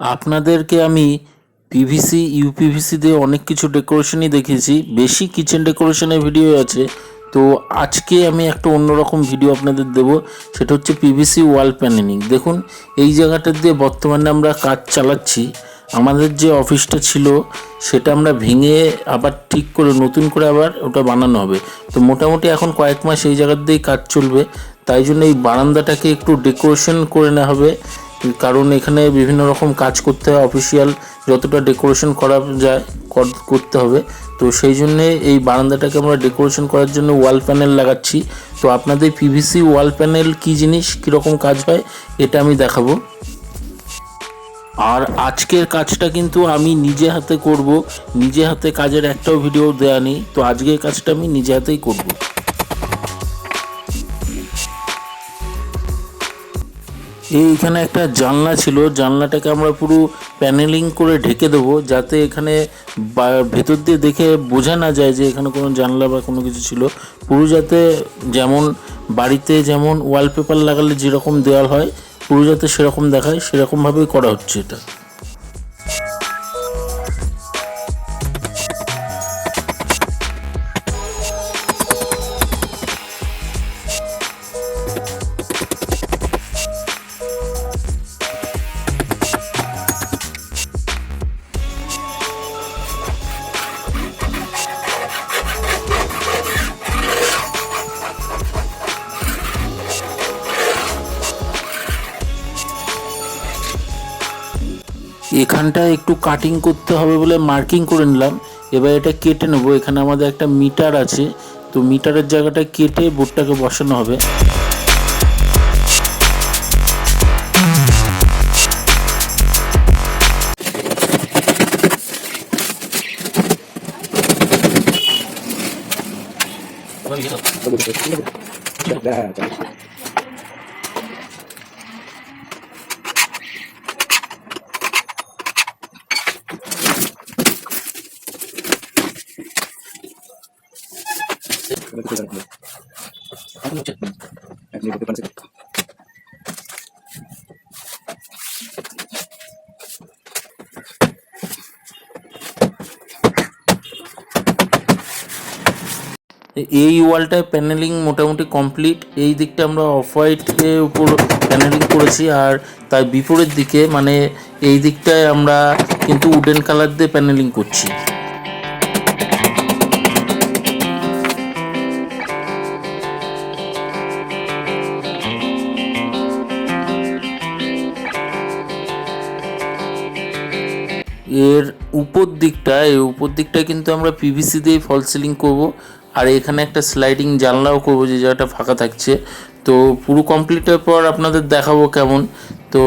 আপনাদেরকে আমি PVC uPVC দিয়ে অনেক কিছু ডেকোরেশনই দেখিয়েছি। বেশি কিচেন ডেকোরেশনের ভিডিও আছে। তো আজকে আমি একটা অন্যরকম ভিডিও আপনাদের দেব। সেটা হচ্ছে পিভিসি ওয়াল প্যানেলিং দেখুন, এই জায়গাটা দিয়ে বর্তমানে আমরা কাজ চালাচ্ছি। আমাদের যে অফিসটা ছিল, সেটা আমরা ভেঙে আবার ঠিক করে, নতুন করে আবার ওটা বানানো হবে। তো মোটামুটি এখন কয়েক মাস এই জায়গার দিয়েই কাজ চলবে। তাই জন্য এই বারান্দাটাকে একটু ডেকোরেশন করে নেওয়া হবে। কারণ এখানে বিভিন্ন রকম কাজ করতে হয় অফিসিয়াল যতটা ডেকোরেশন করা যায়, কর- করতে হবে। তো সেই জন্যে এই বারান্দাটাকে আমরা ডেকোরেশন করার জন্য ওয়াল প্যানেল লাগাচ্ছি। তো আপনাদের পিভিসি ওয়াল প্যানেল কি জিনিস কীরকম কাজ হয়, এটা আমি দেখাবো। আর আজকের কাজটা কিন্তু আমি নিজে হাতে করব, নিজে হাতে কাজের একটাও ভিডিও দেওয়া নেই। তো আজকের কাজটা আমি নিজে হাতেই করব। এইখানে একটা জানলা ছিল, জানলাটাকে আমরা পুরো প্যানেলিং করে ঢেকে দেবো, যাতে এখানে ভেতর দিয়ে দেখে বোঝা না যায় যে এখানে কোনো জানলা বা কোনো কিছু ছিল। পুরো যাতে যেমন বাড়িতে যেমন ওয়ালপেপার লাগালে যেরকম দেওয়াল হয়, পুরো যাতে সেরকম দেখায়, সেরকমভাবেই করা হচ্ছে এটা। এখানটায় একটু কাটিং করতে হবে বলে মার্কিং করে নিলাম। এবার এটা কেটে নেব। এখানে আমাদের একটা মিটার আছে। তো মিটারের জায়গাটা কেটে বোর্ডটাকে বসানো হবে। এই ওয়ালটায় প্যানেলিং মোটামুটি কমপ্লিট এই দিকটা আমরা অফ হোয়াইটের উপর প্যানেলিং করেছি আর তার বিপরীত দিকে মানে এই দিকটায় আমরা কিন্তু উডেন কালার দিয়ে প্যানেলিং করছি। এর উপর দিকটা এই উপর দিকটা কিন্তু আমরা পিভিসি দিয়ে ফল সিলিং করব। আর এখানে একটা স্লাইডিং জানলাও করব যে জায়গাটা ফাঁকা থাকছে। তো পুরো কমপ্লিটের পর আপনাদের দেখাবো কেমন। তো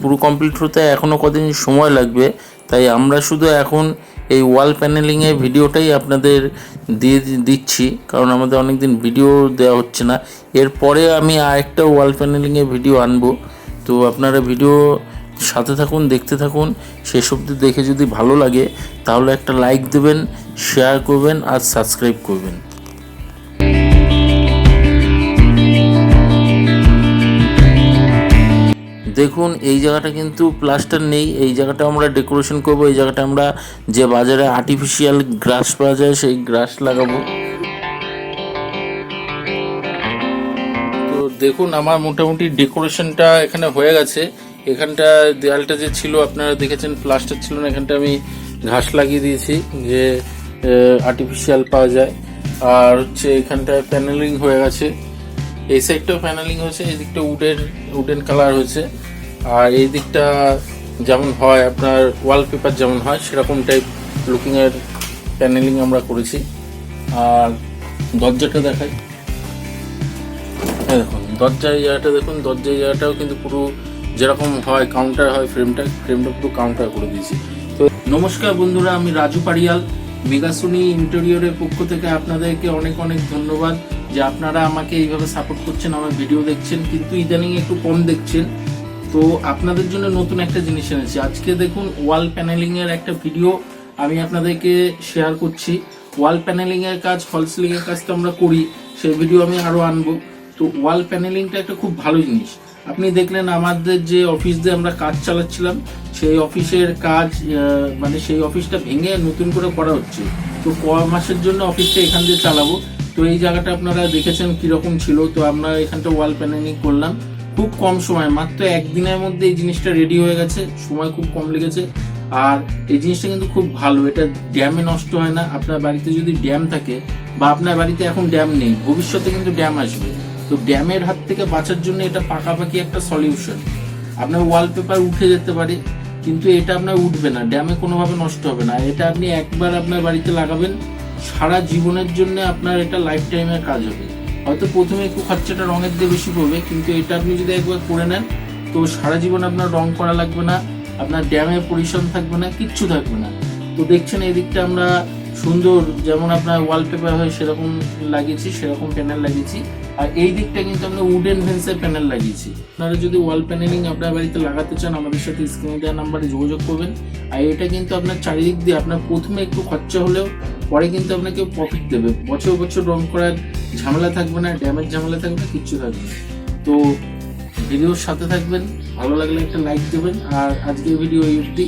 পুরো কমপ্লিট হতে এখনও কদিন সময় লাগবে। তাই আমরা শুধু এখন এই ওয়াল প্যানেলিংয়ের ভিডিওটাই আপনাদের দিয়ে দিচ্ছি। কারণ আমাদের অনেক দিন ভিডিও দেওয়া হচ্ছে না। এরপরে আমি আরেকটা ওয়াল প্যানেলিংয়ের ভিডিও আনব। তো আপনারা ভিডিও সাথে থাকুন, দেখতে থাকুন। শেষ অবধি দেখে যদি ভালো লাগে, তাহলে একটা লাইক দেবেন শেয়ার করবেন আর সাবস্ক্রাইব করবেন। দেখুন, এই জায়গাটা কিন্তু প্লাস্টার নেই, এই জায়গাটা আমরা ডেকোরেশন করব, এই জায়গাটা আমরা যে বাজারে আর্টিফিশিয়াল গ্রাস পাওয়া যায়, সেই গ্রাস লাগাবো। তো দেখুন, আমার মোটামুটি ডেকোরেশনটা এখানে হয়ে গেছে। এখানটা দেয়ালটা যে ছিল, আপনারা দেখেছেন প্লাস্টার ছিল না, এখানটা আমি ঘাস লাগিয়ে দিয়েছি, যে আর্টিফিশিয়াল পাওয়া যায়। আর হচ্ছে এখানটায় প্যানেলিং হয়ে গেছে। এই সাইডটাও প্যানেলিং হয়েছে, এই দিকটা উডেন উডেন কালার হয়েছে। আর এই দিকটা যেমন হয়, আপনার ওয়ালপেপার যেমন হয়, সেরকম টাইপ লুকিংয়ের প্যানেলিং আমরা করেছি। আর দরজাটা দেখাই। হ্যাঁ দেখুন দরজার জায়গাটা দেখুন দরজার জায়গাটাও কিন্তু পুরো যেরকম হয় কাউন্টার হয় ফ্রেমটা ফ্রেমটা পুরো কাউন্টার করে দিয়েছি। তো নমস্কার বন্ধুরা, আমি রাজু পারিয়াল মেগাসুনি ইন্টেরিয়রের পক্ষ থেকে আপনাদেরকে অনেক অনেক ধন্যবাদ যে আপনারা আমাকে এইভাবে সাপোর্ট করছেন, আমার ভিডিও দেখছেন, কিন্তু ইদানিং একটু কম দেখছেন। তো আপনাদের জন্য নতুন একটা জিনিস এনেছি। আজকে দেখুন ওয়াল প্যানেলিংয়ের একটা ভিডিও আমি আপনাদেরকে শেয়ার করছি। ওয়াল প্যানেলিংয়ের কাজ ফল সিলিং এর কাজ তো আমরা করি, সেই ভিডিও আমি আরও আনব। তো ওয়াল প্যানেলিংটা একটা খুব ভালো জিনিস। আপনি দেখলেন আমাদের যে অফিস দিয়ে আমরা কাজ চালাচ্ছিলাম, সেই অফিসের কাজ মানে সেই অফিসটা ভেঙে নতুন করে করা হচ্ছে। তো ক মাসের জন্য অফিসটা এখান দিয়ে চালাবো। তো এই জায়গাটা আপনারা দেখেছেন কীরকম ছিল। তো আমরা এখানটা ওয়াল প্যানেলিং করলাম। খুব কম সময়, মাত্র একদিনের মধ্যে এই জিনিসটা রেডি হয়ে গেছে। সময় খুব কম লেগেছে। আর এই জিনিসটা কিন্তু খুব ভালো, এটা ড্যামে নষ্ট হয় না। আপনার বাড়িতে যদি ড্যাম থাকে, বা আপনার বাড়িতে এখন ড্যাম নেই, ভবিষ্যতে কিন্তু ড্যাম আসবে। তো ড্যামের হাত থেকে বাঁচার জন্য এটা পাকাপাকি একটা সলিউশন আপনার ওয়ালপেপার উঠে যেতে পারে, কিন্তু এটা আপনার উঠবে না, ড্যামে কোনোভাবে নষ্ট হবে না। এটা আপনি একবার আপনার বাড়িতে লাগাবেন, সারা জীবনের জন্য আপনার এটা লাইফ টাইমের কাজ হবে। হয়তো প্রথমে একটু খরচাটা রঙের দিয়ে বেশি পড়বে, কিন্তু এটা আপনি যদি একবার করে নেন, তো সারা জীবন আপনার রং করা লাগবে না, আপনার ড্যামে পরিশ্রম থাকবে না, কিচ্ছু থাকবে না। তো দেখছেন এই দিকটা আমরা সুন্দর যেমন আপনার ওয়ালপেপার হয়, সেরকম লাগিয়েছি, সেরকম প্যানেল লাগিয়েছি। আর এই দিকটা কিন্তু আমরা উডেন ভেন্সের প্যানেল লাগিয়েছি। আপনারা যদি ওয়াল প্যানেলিং আপনার বাড়িতে লাগাতে চান, আমাদের সাথে স্ক্রিনে দেওয়া নাম্বারে যোগাযোগ করবেন। আর এটা কিন্তু আপনার চারিদিক দিয়ে, আপনার প্রথমে একটু খরচা হলেও, পরে কিন্তু আপনাকে প্রফিট দেবে। বছর বছর রং করার ঝামেলা থাকবে না ড্যামেজ ঝামেলা থাকবে না, কিচ্ছু থাকবে না। তো ভিডিওর সাথে থাকবেন, ভালো লাগলে একটা লাইক দেবেন। আর আজকের ভিডিও এই অবধি।